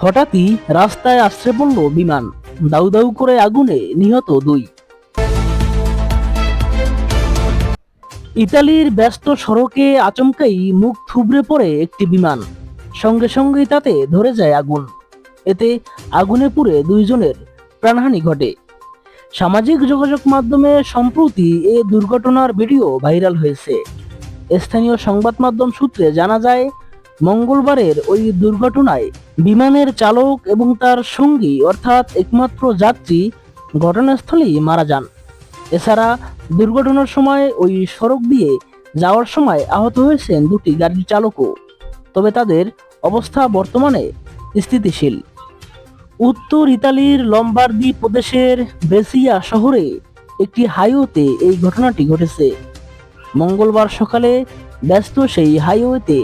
হঠাৎই রাস্তায় আশ্রে পড়ল বিমান। দাউ দাউ করে আগুনে নিহত দুই। ইতালির ব্যস্ত সড়কে আচমকাই মুখ থুবড়ে পড়ে একটি বিমান। সঙ্গে সঙ্গেই তাতে ধরে যায় আগুন। এতে আগুনে পুড়ে দুইজনের প্রাণহানি ঘটে। সামাজিক যোগাযোগ মাধ্যমে সম্প্রতি এ দুর্ঘটনার ভিডিও ভাইরাল হয়েছে। স্থানীয় সংবাদ মাধ্যম সূত্রে জানা যায় মঙ্গলবারের ওই দুর্ঘটনায় বিমানের চালক এবং তার সঙ্গী, অর্থাৎ একমাত্র যাত্রী, ঘটনাস্থলেই মারা যান। এছাড়া দুর্ঘটনার সময় ওই সড়ক দিয়ে যাওয়ার সময় আহত হয়েছেন দুটি গাড়ির চালকও। তবে তাদের অবস্থা বর্তমানে স্থিতিশীল। উত্তর ইতালির লম্বার্দি প্রদেশের বেসিয়া শহরে একটি হাইওয়েতে এই ঘটনাটি ঘটেছে। মঙ্গলবার সকালে ব্যস্ত সেই হাইওয়েতে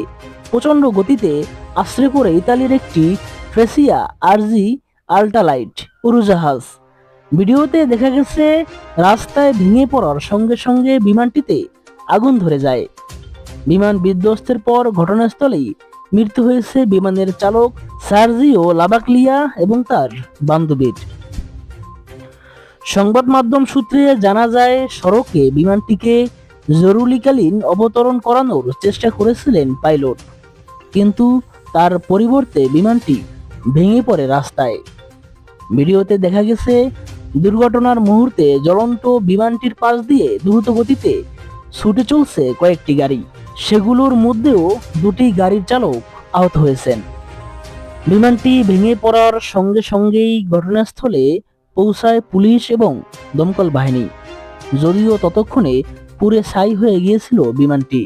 প্রচণ্ড গতিতে আশ্রয় করে ইতালির একটি ফ্রেসিয়া আরজি আল্ট্রালাইট উড়োজাহাজ। ভিডিওতে দেখা গেছে, রাস্তায় ভেঙে পড়ার সঙ্গে সঙ্গে বিমানটিতে আগুন ধরে যায়। বিমান বিধ্বস্তের পর ঘটনাস্থলেই মৃত্যু হয়েছে বিমানের চালক সার্জিও লাবাকলিয়া এবং তার বান্ধবীর। সংবাদ মাধ্যম সূত্রে জানা যায়, সড়কে বিমানটিকে জরুরিকালীন অবতরণ করানোর চেষ্টা করেছিলেন পাইলট। কিন্তু তার পরিবর্তে বিমানটি ভেঙে পড়ে রাস্তায়। ভিডিওতে দেখা গেছে, দুর্ঘটনার মুহূর্তে জ্বলন্ত বিমানটির পাশ দিয়ে দ্রুত গতিতে ছুটে চলছে কয়েকটি গাড়ি। সেগুলোর মধ্যেও দুটি গাড়ির চালক আহত হয়েছেন। বিমানটি ভেঙে পড়ার সঙ্গে সঙ্গেই ঘটনাস্থলে পৌঁছায় পুলিশ এবং দমকল বাহিনী। যদিও ততক্ষণে পুরে ছাই হয়ে গিয়েছিল বিমানটি।